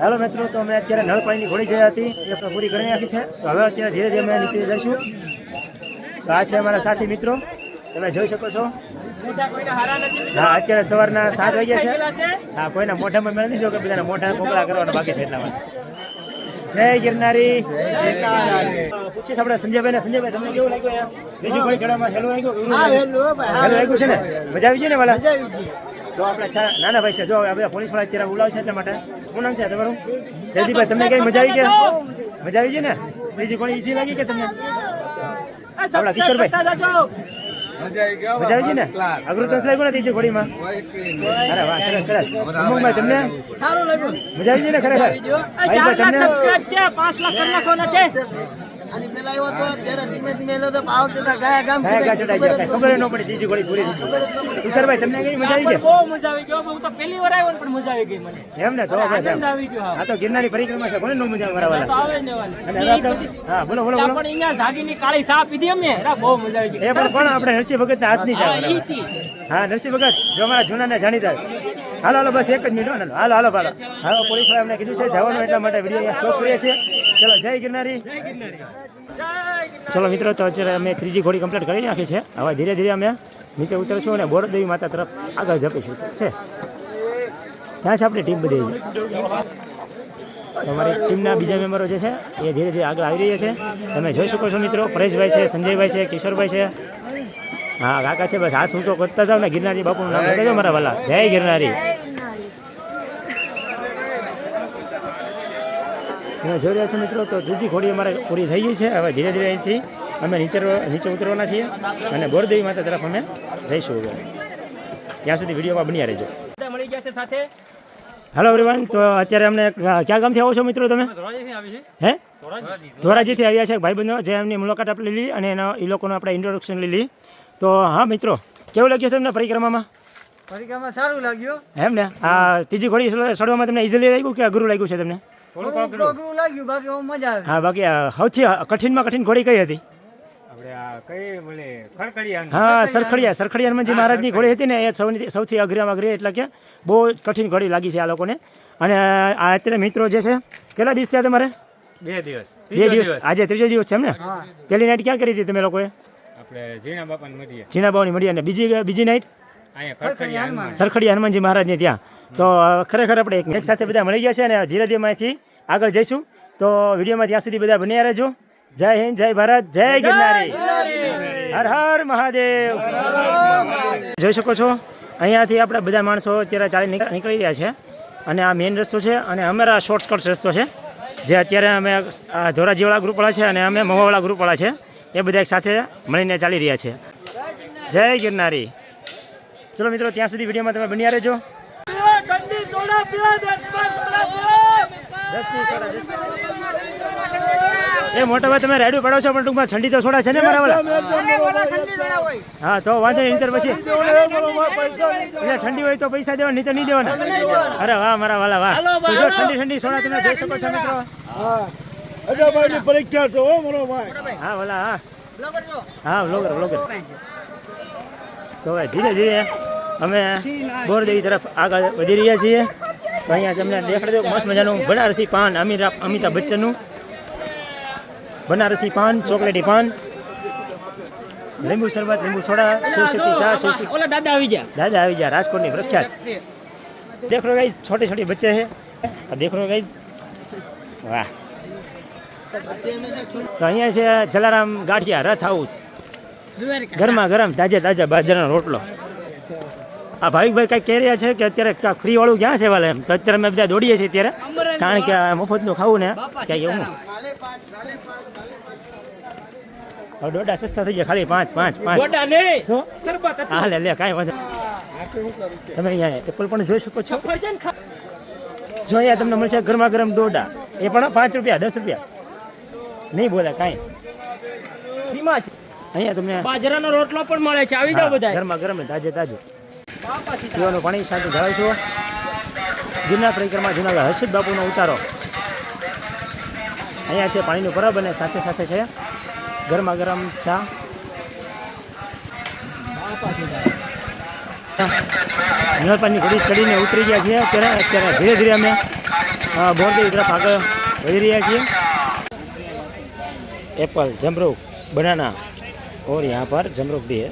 હાલો મિત્રો તો અમે અત્યારે નળ પાણીની ઘોડી જઈ હતી એ પૂરી કરી નાખી છે. તો હવે અત્યારે ધીરે ધીરે અમે નીચે જઈશું. તો આ છે અમારા સાથી મિત્રો. તમે જોઈ શકો છો. હા અત્યારે સવારના સાત વાગ્યા છે. હા કોઈના મોઢામાં મેળવી નહીં કે બધાના મોઢા કોકળા કરવાના બાકી છે એટલા માટે જય ગિરનારી. પૂછીશ આપણે સંજયભાઈ ને સંજયભાઈ તમને કેવું લાગ્યું બીજું કોઈ ચડાવમાં હેલું લાગ્યું? હેલું લાગ્યું છે ને? મજા આવી ગઈ ને વાલા? તો આપણે છા નાના ભાઈ છે જો હવે આપણે પોલીસવાળા અત્યારે બોલાવે છે એટલા માટે. શું નામ છે તમારું? જયદીપભાઈ તમને કઈ મજા આવી ગઈ મજા આવી ગઈ ને? બીજી કોઈ ઈઝી લાગી કે તમને? આપણા કિશોરભાઈ. મજા આવી ગઈ ને? અઘરું તો લાગ્યું ને ત્રીજી ઘોડીમાં? અરે વાહ સરસ સરસ. ઉમંગભાઈ તમને? સારું લાગ્યું. મજા આવી ગઈ ને ખરેખર? તમને? પાંચ લાખ કરી નાખવાના છે. અને પેલા આવ્યો તો ત્યારે ધીમે ધીમે એલો તો ભાવ દેતા ગયા ગામ કયા કયા ચડાઈ ગયા. કાંઈ ખબર ન પડી. ત્રીજી ઘોડી પૂરી. થઈ તમને કઈ મજા આવી ગઈ? બહુ મજા આવી ગયો હું તો પહેલી વાર આવ્યો પણ મજા આવી ગઈ મને. એમ ને તો આનંદ આવી ગયો આ તો ગિરનારી પરિક્રમા છે કોને નો મજા આવે મારા તો આવે ને વાલી. અને હવે આપણે હા બોલો બોલો બોલો. પણ અહીંયા જાગીની કાળી ચા પીધી અમે. અરે બહુ મજા આવી ગઈ. એ પણ આપણે નરસિંહ ભગત ના હાથની બરાબર. હા નરસિંહ ભગત જો અમારા જૂના ને જાણીતા હાલો હાલો, બસ એક જ મિનિટ હાલો હાલો હાલો હાલો હાલો પોલીસવાળા એમને કીધું છે, જવાનું એટલા માટે વીડિયો અહીંયા સ્ટોપ કરીએ છીએ. ચલો, જય ગિરનારી. ચલો, મિત્રો, તો અત્યારે અમે ત્રીજી ઘોડી કમ્પ્લીટ કરી નાખી છે. હવે ધીરે ધીરે અમે નીચે ઉતરશું અને બોરદેવી માતા તરફ આગળ જપીશું છે. ત્યાં છે આપણી ટીમ બધી. તમારી ટીમના બીજા મેમ્બરો જે છે, એ ધીરે ધીરે આગળ આવી રહ્યા છે. તમે જોઈ શકો છો, મિત્રો, પરેશભાઈ છે, સંજયભાઈ છે, કિશોરભાઈ છે. હા કાકા છે બસ હાથ ઊંચો કરતા જાવ ને ગિરનારી બાપુનું નામ લગાજો મારા વાલા. જય ગિરનારી. જોઈ રહ્યા છો મિત્રો તો ત્રીજી ખોડી અમારે પૂરી થઈ ગઈ છે. હવે ધીરે ધીરે અહીંથી અમે નીચે નીચે ઉતરવાના છીએ અને બોરદેવી માતા તરફ અમે જઈશું હવે. ત્યાં સુધી વિડીયોમાં બન્યા રહેજો. મળી ગયા છે સાથે. હેલો એવરીવન તો અત્યારે અમને ક્યાં ગામથી આવો છો મિત્રો તમે? હે? ધોરાજીથી આવ્યા છે ભાઈબંધો જે એમની મુલાકાત આપણે લીધી અને એનો એ લોકોનું આપણે ઇન્ટ્રોડક્શન લીધી. તો હા મિત્રો કેવું લાગ્યું છે તમને પરિક્રમામાં? પરિક્રમા સારું લાગ્યું. એમ ને? આ ત્રીજી ઘોડી સડવામાં તમને ઇઝીલી લાગ્યું કે અઘરું લાગ્યું છે તમને? અઘરું. લાગ્યું બાકી મજા આવી. હા બાકી સૌથી કઠિનમાં કઠિન ઘોડી કઈ હતી? આપણે આ કઈ બોલે ખડકડિયા હા સરખડિયા સરખડિયા હનુમાનજી મહારાજની ઘોડી હતી ને એ સૌની સૌથી અઘરામાં અઘરી એટલે કે બહુ કઠિન ઘોડી લાગી છે આ લોકોને. અને આ અત્યારે મિત્રો જે છે કેટલા દિવસ થયા તમારે? બે દિવસ. બે દિવસ. આજે ત્રીજો દિવસ છે એમ ને? પહેલી નાઇટ ક્યાં કરી હતી તમે લોકોએ? આપણે ઝીણા બાપાની મધ્ય ઝીણા બાવની મળી અને બીજી બીજી નાઇટ અહીંયા ખડકડિયા સરખડી હનુમાનજી મહારાજને ત્યાં. તો ખરેખર આપણે એક એક સાથે બધા મળી ગયા છે અને ધીરે ધીરે અહીંથી આગળ જઈશું. તો વિડીયોમાં ત્યાં સુધી બધા બન્યા રહેજો. જય હિન્દ જય ભારત જય ગિરનારી. હર હર મહાદેવ. જોઈ શકો છો અહીંયાથી આપણે બધા માણસો અત્યારે ચાલી નીકળી રહ્યા છે. અને આ મેઇન રસ્તો છે અને અમારા શોર્ટકટ રસ્તો છે. જે અત્યારે અમે આ ધોરાજીવાળા ગ્રુપવાળા છે અને અમે મહુવાવાળા ગ્રુપવાળા છે. એ બધા એક સાથે મળીને ચાલી રહ્યા છે. જય ગિરનારી. ચલો મિત્રો, ત્યાં સુધી વિડીયોમાં તમે બન્યા રહેજો. એ મોટા ભાઈ, તમે રેડું પડો છો પણ ટૂંકમાં ઠંડી તો સોડા છે ને મારા હા, તો વાંધો નહીં પછી. એટલે ઠંડી હોય તો પૈસા દેવા નહીં તો નહીં દેવાના. અરે વાહ, મારા વાલા, વાહ. ઠંડી ઠંડી સોડા તમે જોઈ શકો છો, મિત્રો. अच्छा भाई ने परीक्षा तो हो मोरो भाई। हाँ बोला हाँ। ब्लॉगर जो। हाँ ब्लॉगर ब्लॉगर। तो भाई धीरे धीरे हमें बोर देवी तरफ़ आगे बढ़ रिया छे तो यहाँ हमने देख लो मस्त मज़ा नो बनारसी पान अमीर अमिताभ बच्चन नो बनारसी पान चॉकलेटी पान लींबू शरबत लींबू सोडा सुशक्ति चा सुशक्ति ओला दादा आवी जा दादा आवी जा राजकोट ने प्रख्यात देख लो गाइस छोटे-छोटे बच्चे हैं देख लो गाइस वाह તો અહીંયા છે જલારામ ગાંઠિયા રથ હાઉસ. ગરમા ગરમ તાજે તાજા બાજરાનો રોટલો. આ ભાવિકભાઈ કઈ કહી રહ્યા છે કે અત્યારે ફ્રી વાળું ક્યાં છે વાલે એમ? તો અત્યારે અમે બધા દોડીએ છીએ ત્યારે કારણ કે આ મફતનું ખાવું ને ક્યાંય એવું દોઢા સસ્તા થઈ ગયા ખાલી પાંચ પાંચ પાંચ. હા? લે લે કાંઈ વાંધો તમે અહીંયા એપલ પણ જોઈ શકો છો. જો અહીંયા તમને મળશે ગરમા ગરમ દોડા એ પણ પાંચ રૂપિયા દસ રૂપિયા. નહીં બોલે કાંઈ. ફ્રીમાં છે. અહીંયા તમને બાજરાનો રોટલો પણ મળે છે. આવી જાવ બધા ઘરમાં ગરમ ને તાજે તાજું. પીવાનું પાણી સાથે જાય છો. ગિરનાર પરિક્રમા જુનાગઢ હર્ષિત બાપુનો ઉતારો. અહીંયા છે પાણીનું પરબ અને સાથે સાથે છે ગરમા ગરમ ચા. નળપાની ઘડી ચડીને ઉતરી ગયા છીએ. અત્યારે અત્યારે ધીરે ધીરે અમે બોરદેવી તરફ આગળ વધી રહ્યા છીએ. एप्पल जमरूक बनाना और यहाँ पर जमरूक भी है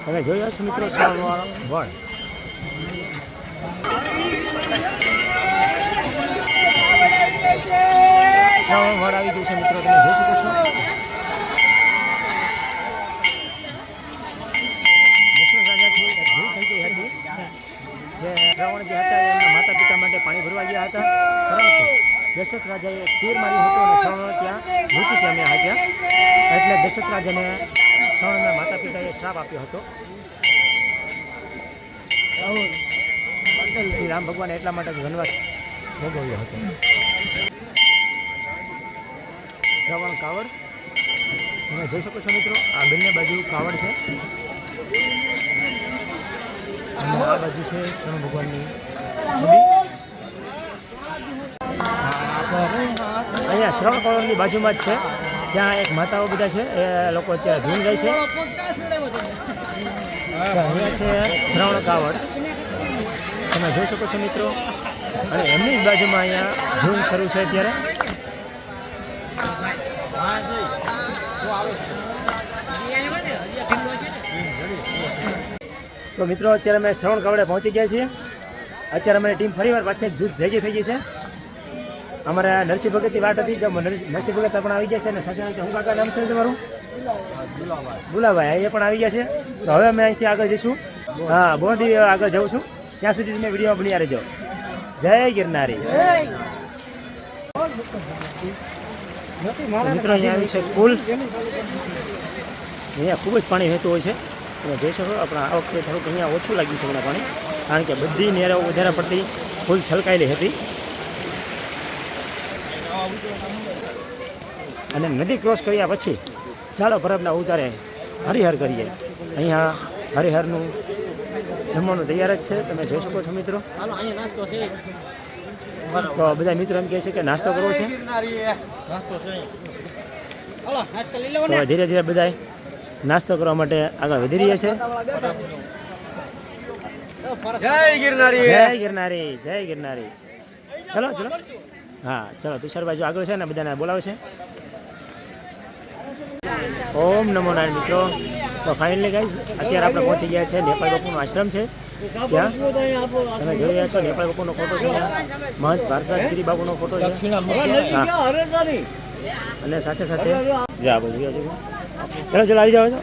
તમે જોયા છો મિત્રો સાવવાળો વળ શ્રાવણ વળ આવી ગયું છે મિત્રો તમે જોઈ શકો છો જે શ્રાવણ જે હતા, એમના માતા પિતા માટે પાણી ભરવા ગયા હતા. પરંતુ દશરથ રાજાએ એક તીર માર્યું હતું અને શ્રવણ ત્યાં મૃત્યુ પામ્યા હતા. એટલે દશરથ રાજાને શ્રવણના માતા પિતાએ શ્રાપ આપ્યો હતો. શ્રી રામ ભગવાને એટલા માટે વનવાસ ભોગવ્યો હતો. શ્રવણ કાવડ. તમે જોઈ શકો છો મિત્રો, આ બંને બાજુ કાવડ છે. અને આ બાજુ છે શ્રવણ ભગવાનની અહીંયા શ્રવણ કોલોની બાજુમાં જ છે. ત્યાં એક માતાઓ બધા છે, એ લોકો અત્યારે ધૂન જાય છે. અહીંયા છે શ્રવણ કાવડ. તમે જોઈ શકો છો મિત્રો. અને એમની જ બાજુમાં અહીંયા ધૂન શરૂ છે અત્યારે. તો મિત્રો, અત્યારે અમે શ્રવણ કાવડે પહોંચી ગયા છીએ. અત્યારે અમારી ટીમ ફરીવાર પાછી જૂથ ભેગી થઈ ગઈ છે. અમારા નરસિંહ ભગતની વાત હતી નર- નરસિંહ ભગત પણ આવી ગયા છે. અને સાથે હું કાકા નામ છે તમારું? ગુલાભાઈ એ પણ આવી ગયા છે. તો હવે અમે અહીંથી આગળ જઈશું. હા, બોંધી આગળ જાઉં છું. ત્યાં સુધી તમે વીડિયો બની રહેજો. જય ગિરનારી. મિત્રો, અહીંયા આવ્યું છે પુલ. અહીંયા ખૂબ જ પાણી વહેતું હોય છે. તમે જોઈ શકો પણ આ વખતે થોડુંક અહીંયા ઓછું લાગ્યું છે હમણાં પાણી કારણ કે બધી નેરાઓ વધારે પડતી ફૂલ છલકાયેલી હતી. અને નદી ક્રોસ કર્યા પછી ચાલો પરબના ઉતારે હરિહર કરીએ. અહીંયા હરિહરનું જમવાનું તૈયાર જ છે. તમે જોઈ શકો છો મિત્રો. તો બધા મિત્રો એમ કહે છે કે નાસ્તો કરવો છે. ધીરે ધીરે બધા નાસ્તો કરવા માટે આગળ વધી રહ્યા છે. જય ગિરનારી. જય ગિરનારી જય ગિરનારી. ચલો ચલો. હા ચલો જો આગળ છે ને બધાને બોલાવે છે. ઓમ નમો નારાયણ મિત્રો. તો ફાઇનલી ગાઈઝ અત્યારે આપણે પહોંચી ગયા છે નેપાળ બાપુનો આશ્રમ છે. ત્યાં તમે જોઈ રહ્યા છો નેપાળ બાપુનો ફોટો છે. મહંત ભારતરાજગીરી બાપુનો ફોટો છે. અને સાથે સાથે જા બધું જોયા છે. ચલો ચલો આવી જાઓ છો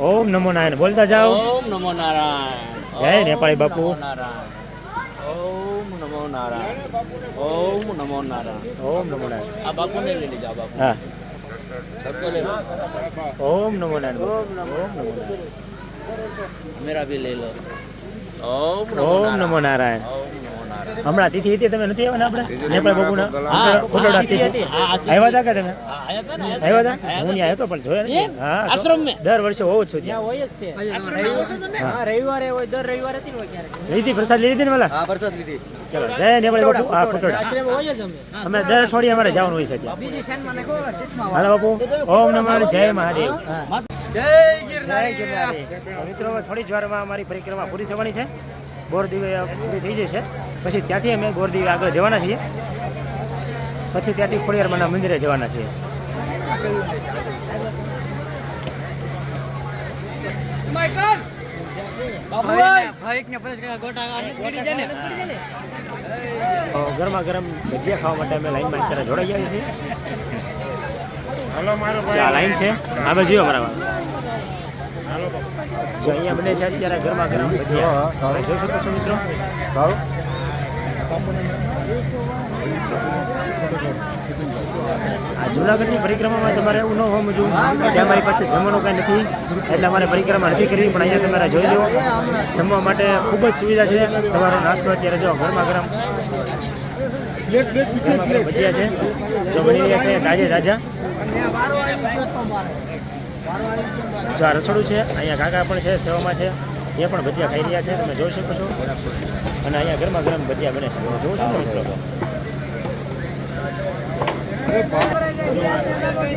ઓમ નમો નારાયણ બોલતા જાઓ ઓમ નમો નારાયણ જય નેપાળી બાપુ ઓમ નમો નારાયણ ઓમ નમો નારાયણ ઓમ નમો નારાયણ આ બાપુને લઈ જાઓ બાપુ હા ઓમ નમો નારાયણ ઓમ નમો નારાયણ મેરા ભી લે લો ઓમ ઓમ નમો નારાયણ હમણાં તિથિ હતી તમે નથી આવ્યા ને આપણે? નેપાળ બાપુના ખોટોડા તિથિ આવ્યા હતા કે તમે? આવ્યા હતા હું ત્યાં આવ્યો પણ જોયા નથી. હા આશ્રમ મે દર વર્ષે હોઉં છું ત્યાં હોય જ તે. હા રવિવારે હોય દર રવિવારે હતી હોય ક્યારે લીધી પ્રસાદ લીધી ને વાલા હા પ્રસાદ લીધી. ચલો જય નેપાળ બાપુ. આ ખોટોડા આશ્રમ હોય જ અમે. અમે દર અઠવાડિયે અમારે જવાનું હોય છે ત્યાં. હાલો બાપુ. ઓમ નમઃ જય મહાદેવ. જય ગિરનારી. મિત્રો થોડી જ વારમાં અમારી પરિક્રમા પૂરી થવાની છે. બોર દીવે પૂરી થઈ જશે. પછી ત્યાંથી અમે ગોરદી આગળ જવાના છીએ. પછી ત્યાંથી ખોડિયારમાના મંદિરે જવાના છીએ. ગરમા ગરમ ભજીયા ખાવા માટે અમે લાઈનમાં અત્યારે જોડાઈ ગયા છીએ. આ લાઈન છે. આ બાજુ અમારા અહીંયા બને છે અત્યારે ગરમા ગરમ ભજીયા. જોઈ શકો છો મિત્રો. આ જુનાગઢની પરિક્રમામાં તમારે એવું ન હોવું જોઈએ કે અમારી પાસે જમવાનું કાંઈ નથી, એટલે અમારે પરિક્રમા નથી કરવી, પણ અહીંયા તમારે જોઈ લો, જમવા માટે ખૂબ જ સુવિધા છે. સવારનો નાસ્તો અત્યારે જો ગરમા ગરમ ભજીયા છે, જો બની રહ્યા છે તાજે તાજા જો આ રસોડું છે, અહીંયા કાકા પણ છે, સેવામાં છે. એ પણ ભજીયા ખાઈ રહ્યા છે તમે જોઈ શકો છો. અને અહીંયા ગરમા ગરમ ભજીયા બને છે. તમે જોવો છો ને મિત્રો?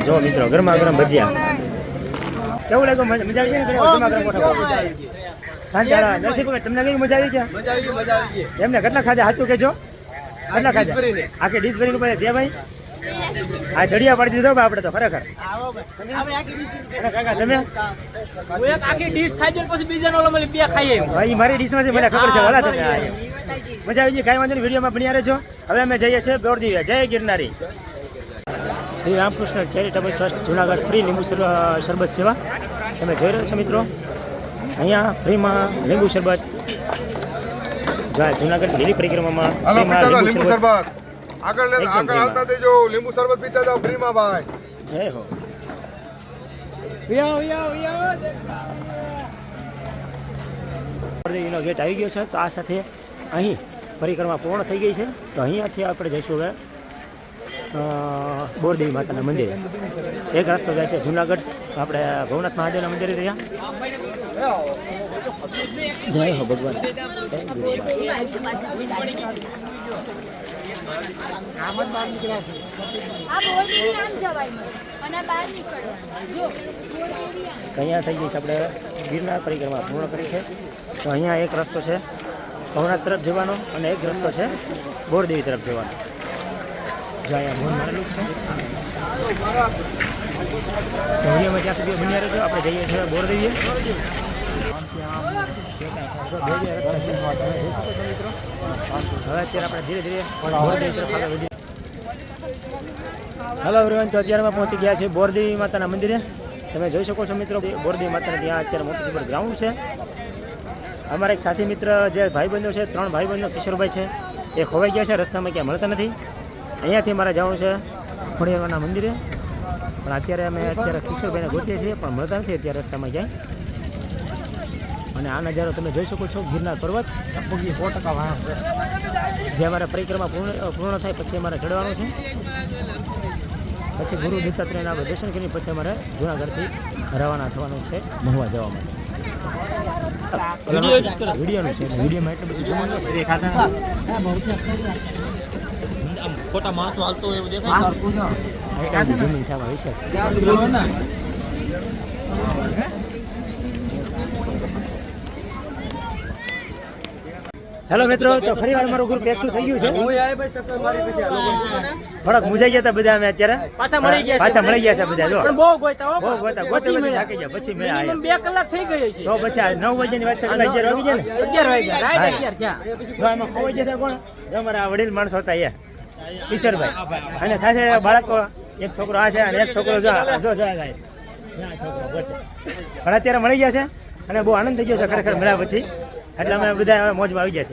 જો મિત્રો ગરમા ગરમ ભજીયા. કેવું લાગ્યું? મજા આવી ને ગરમા ગરમ સાંજારા સાંજે નરસિંહભાઈ તમને કઈ મજા આવી ગયા એમને કેટલા ખાધા? સાચું કેજો કેટલા ખાધા? આખી ડીશ ભરીને ઉપર જે ભાઈ? આ જડિયા પાડી દીધો ભાઈ આપણે તો ખરેખર. કાકા તમે? હું એક આખી ડીશ ખાઈ પછી બીજાનો ઓલો મળી બે ખાઈ ભાઈ મારી ડીશમાંથી મને ખબર છે વલા તમે મજા આવી ગઈ કાંઈ વાંધો નહીં વિડીયોમાં બન્યા રહેજો. હવે અમે જઈએ છીએ બોરદીવે જય ગિરનારી. Shri Ramakrishna charitable trust Junagadh free લીંબુ શરબત સેવા. તમે જોઈ રહ્યો છો મિત્રો? અહીંયા ફ્રીમાં લીંબુ શરબત. જુનાગઢ લીલી પરિક્રમામાં લીંબુ શરબત. આગળ આગળ હાલતા દેજો લીંબુ શરબત પીતા જાવ ફ્રીમાં ભાઈ. જય હો. નો ગેટ આવી ગયો છે તો આ સાથે અહીં પરિક્રમા પૂર્ણ થઈ ગઈ છે. તો અહીંયાથી આપણે જઈશું હવે બોરદેવી માતાના મંદિરે. એક રસ્તો જાય છે જુનાગઢ આપણે ભવનાથ મહાદેવના મંદિરે ત્યાં જય હો ભગવાન. જય અહીંયા થઈ ગઈ છે આપણે ગિરનાર પરિક્રમા પૂર્ણ કરી છે. તો અહીંયા એક રસ્તો છે ભવનાથ તરફ જવાનો અને એક રસ્તો છે બોરદેવી તરફ જવાનો. જો અહીંયા બોર્ડ મારેલું છે. ધોરીઓમાં ત્યાં સુધી બન્યા રહેજો આપણે જઈએ છીએ બોરદેવીએ હવે અત્યારે આપણે ધીરે ધીરે હેલો એવરીવન તો પહોંચી ગયા છીએ બોરદેવી માતાના મંદિરે. તમે જોઈ શકો છો મિત્રો બોરદેવી માતાના ત્યાં અત્યારે મોટું ગ્રાઉન્ડ છે. અમારા એક સાથી મિત્ર, જે ભાઈબંધો છે, ત્રણ ભાઈબંધો, કિશોરભાઈ છે, એ ખોવાઈ ગયા છે, રસ્તામાં ક્યાં મળતા નથી. અહીંયાથી મારે જવાનું છે ખોડિયારના મંદિરે. પણ અત્યારે અમે અત્યારે કિશોરભાઈને ગોતીએ છીએ, પણ મળતા નથી અત્યારે રસ્તામાં ક્યાંય. અને આ નજારો તમે જોઈ શકો છો ગિરનાર પર્વત. સો ટકા જે અમારા પરિક્રમા પૂર્ણ પૂર્ણ થાય પછી અમારે ચડવાનું છે. પછી ગુરુ દત્તાત્રેયના આપણે દર્શન કરીને પછી અમારે જુનાગઢથી રવાના થવાનું છે મહુવા જવા માટે. વિડીયોનું છે વિડીયોમાં એટલું બધું નથી. ખોટા માણસો હાલતો એવું દેખાય જમીન થવા વિશે હેલો મિત્રો તો ફરી વાર મારું ગ્રુપ એકઠું થઈ ગયું છે. થોડાક મુજાઈ ગયા હતા બધા અમે અત્યારે. પાછા મળી ગયા પાછા મળી ગયા છે બધા જો. પણ બહુ ગોઈતા હો બહુ ગોતા પછી ગોતે મળ્યા. થાકી ગયા પછી મેળા Minimum બે કલાક થઈ ગઈ છે તો પછી આ 9 વાગ્યાની વાત છે પેલા અગિયાર વાગી ગયા ને? 11 વાગી ગયા રાઈટ હા. અગિયાર થયા. જો આમાં ખોવાઈ જતા કોણ? અમારા વડીલ માણસો હતા એ કિશોરભાઈ. અને સાથે બાળકો એક છોકરો આ છે અને એક છોકરો જો જો જો. આ પણ અત્યારે મળી ગયા છે અને બહુ આનંદ થઈ ગયો છે ખરેખર મળ્યા પછી. એટલે અમે બધા મોજમાં આવી ગયા છે.